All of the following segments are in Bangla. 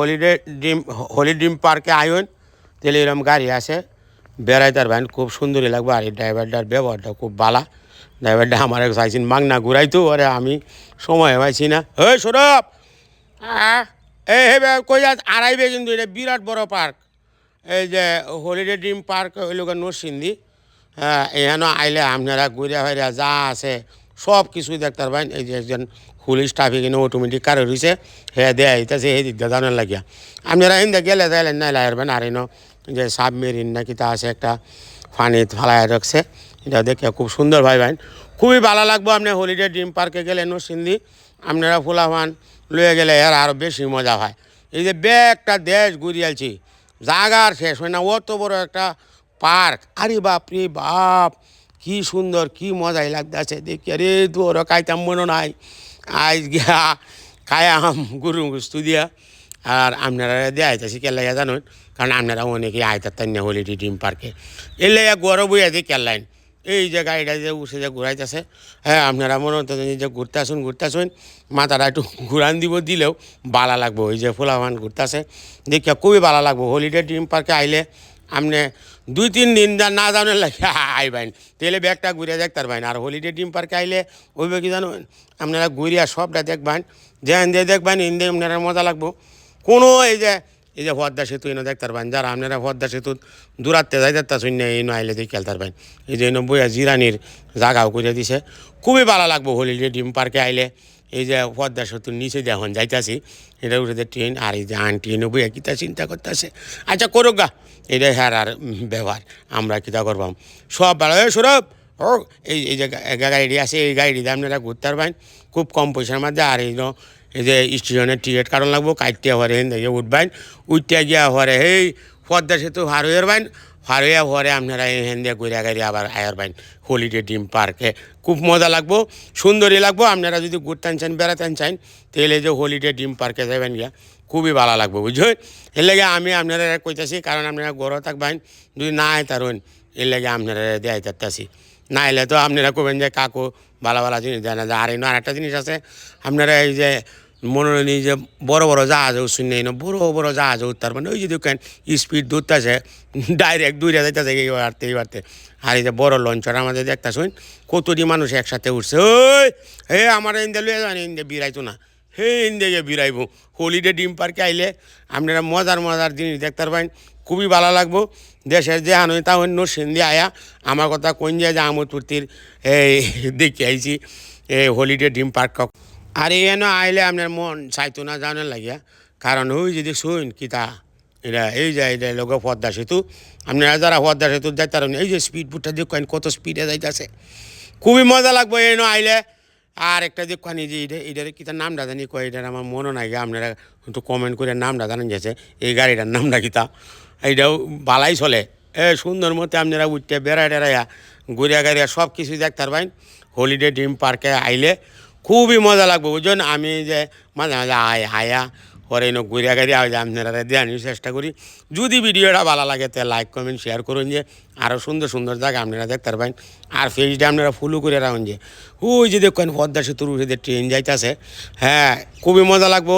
হলিডে ড্রিম হলি ড্রিম পার্কে আয়ন তাহলে এরকম গাড়ি আছে। বেড়াইতার ভ্যান খুব সুন্দরই লাগবে। আর এই ড্রাইভারটার ব্যবহারটা খুব বালা। ড্রাইভারটা আমার এক চাইছেন মাংনা ঘুরাইতো আরে আমি সময় পাইছি না। হে সৌরভ! এই হে কই আড়াইবে কিন্তু এটা বিরাট বড় পার্ক। এই যে হলিডে ড্রিম পার্ক হইল নরসিংদী। হ্যাঁ এখানে আইলে আপনারা ঘুরে ফিরে যা আছে সব কিছুই দেখতে পারবেন এই যে একজন পুলিশ ট্রাফিক এনে অটোমেটিক কারও রয়েছে হে দেয় এই দিক দিয়ে জানার লাগিয়া। আপনারা হিন্দে গেলে তাইলে নাই লাগবেন আর এনো যে সাবমেরিন নাকি তা আছে একটা ফানি ফালায় রাখছে, এটা দেখে খুব সুন্দর ভাই ভাই খুবই ভালো লাগবো আপনি হলিডে ড্রিম পার্কে গেলে নরসিংদী, আপনারা ফুলাফান লয়ে গেলে এর আরও বেশি মজা হয়। এই যে বে একটা দেশ ঘুরিয়ালছি জাগার শেষ হয় না, অত বড় একটা পার্ক আরে বাপ রে বাপ কি সুন্দর, কি মজাই লাগতেছে দেখি। আরে তোর কাইতাম মনে নাই। আজ গিয়া খায়াম গুরু গুস্তু দিয়া। আর আপনারা দিয়ে আইতাছি কেলাই জানুন কারণ আপনারা অনেকে আইতার না হলিডে ড্রিম পার্কে। এলে গরম বইয়া দিয়ে কেলাইন এই যে গাড়িটা যে উঠে যে ঘুরাইতেছে হ্যাঁ আপনারা মনে হতো যে ঘুরতে আসুন ঘুরতে আসুন মাথাটা একটু ঘুরান দিব, দিলেও ভালো লাগবো। ওই যে ফুলামান ঘুরতেছে, দেখিয়া খুবই ভালো লাগবো। হলিডে ড্রিম পার্কে আইলে আপনি দুই তিন দিন যা না জানেন লাগে আইবেন তাহলে ব্যাগটা ঘুরে দেখতে বাইন। আর হলিডে ডিম পার্কে আইলে ওই কি জানুন আপনারা ঘুরিয়া সবটা দেখবেন যেন দিয়ে দেখবেন ইন্দে আপনারা মজা লাগবো। কোনো এই যে এই যে পদ্মা সেতু এনে দেখতে পারবেন যারা আপনারা পদ্মা সেতু, দূরাত্তে যাই দেখতে শূন্য, এই আইলে দেখে খেলতে পারবেন এই যে বইয়া জিরানির জাগাও করে দিছে। খুবই ভালো লাগবো হলিডে ডিম পার্কে আইলে। এই যে পদ্মা সেতুর নিচে যখন যাইতাছি, এটা উঠে ট্রেন, আর এই যে আন্টি এনে বইয়া কিতা চিন্তা করতেছে। আচ্ছা করুক গা, এটা হ্যার আর ব্যবহার, আমরা কিতা করবাম সব ভালো। সৌরভ, ও, এই এই যে গাড়ি আছে, এই গাড়িতে আপনারা ঘুরতে পারবেন। খুব কম পয়সার মধ্যে, আর এই এই যে স্টেশনের টিকিট কারণ লাগবো কাটতে হরে হেন উঠবেন। উঠতে গিয়া হরে হেই পদ্মা সেতু পার হয়ে হয়ে হরে আপনারা হেন দিয়ে ঘুরে গাড়ি আবার আয়ার বাইন হলিডে ড্রিম পার্কে খুব মজা লাগবো, সুন্দরই লাগবো। আপনারা যদি ঘুরতেন চান, বেড়াতেন চান, তাহলে যে হলিডে ডিম পার্কে যাবেন গিয়া, খুবই ভালো লাগবে বুঝলেন এর লাগে আমি আপনারা কইতাছি, কারণ আপনারা গরো থাকবেন, যদি না আয় তারুন এর লাগে আপনারা দেয় তারতাছি না এলে তো আপনারা কবেন যে, কাকু, ভালো ভালো জিনিস দেয় না। আর এনে আরেকটা জিনিস আছে, আপনারা এই যে এই যে বড় বড় জাহাজ শুনে না, বড় বড় জাহাজ উঠতার মানে ওই যে দেখেন স্পিড দূরতেছে ডাইরেক্ট দূরে যাইতেছে এই বাড়তে এই বাড়তে। আর এই যে বড় লঞ্চর আমাদের দেখতে শুন কতটি মানুষ একসাথে উঠছে ওই হে আমার ইন্দে লুয়ে যান, ইন্দে বিরাইতো না। হে ইন্দে গিয়ে বিরাইব হলিডে ডিম পার্কে আইলে আপনারা মজার মজার জিনিস দেখতে পারবেন, খুবই ভালো লাগবো। দেশের যে আনন্দ তা অন্য সিন্ধি আয়া, আমার কথা কোন যে আমোদপুর্তির এই, দেখে আইছি এই হলিডে ড্রিম পার্ক আর এনে আইলে আপনার মন চাইতো না জানার লাগিয়া। কারণ ওই যদি শুন কিতা এটা এই যে এটা লোক পদ্মা সেতু, আপনারা যারা পদ্মা সেতু যাইতে পারেন, এই যে স্পিড বুটটা দেখেন কত স্পিডে যাইতেছে। খুবই মজা লাগবে এনে আইলে। আর একটা দেখুন যে এটা, এটার কিতা নামটা জানি, কয় এটার আমার মনে নাই আপনারা একটু কমেন্ট করে নামটা জানেন গেছে। এই গাড়িটার নামটা কিতা এইটাও বালাই চলে। এ সুন্দর মতো আপনারা উঠতে বেড়ায় টেড়াইয়া ঘুরিয়া গাড়িয়া সব কিছু দেখতে পারবেন। হলিডে ড্রিম পার্কে আইলে। খুবই মজা লাগবে বুঝছেন আমি যে মাঝে মাঝে আয় হায়া পরে এনে ঘুরিয়া গাড়ি আয় আপনারা দেওয়ার চেষ্টা করি। যদি ভিডিওটা ভালো লাগে তাহলে লাইক কমেন্ট শেয়ার করুন যে আরও সুন্দর সুন্দর জায়গা আপনারা দেখতে পারবেন। আর ফেসটা আপনারা ফুলও করে রাখুন যে, ওই যে দেখেন পদ্মা সেতুর উঠে ট্রেন যাইতেছে হ্যাঁ খুবই মজা লাগবো।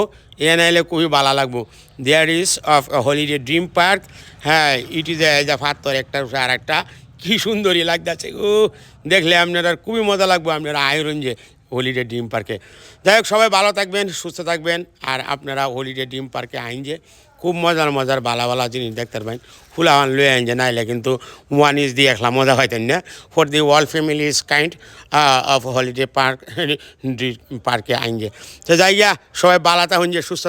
এনে এলে খুবই ভালো লাগবো। There is of holiday dream park হ্যাঁ ইট ইজ এজ এ ফাত্তর একটা, আর একটা, কী সুন্দরই লাগতেছে ও দেখলে আপনারা খুবই মজা লাগবে, আপনারা আয়রন যে হলিডে ডিম পার্কে। যাই হোক, সবাই ভালো থাকবেন, সুস্থ থাকবেন। আর আপনারা হলিডে ডিম পার্কে আইন যে খুব মজার মজার বালা বালা জিনিস দেখতে পারবেন। আন লয়ে আইন যে নাইলে কিন্তু ওয়ান ইজ দিয়ে একলা মজা পাইতেন না। For the world family is kind of holiday park পার্কে আইন যে তো যাই গিয়া সবাই বালাতে হন যে সুস্থ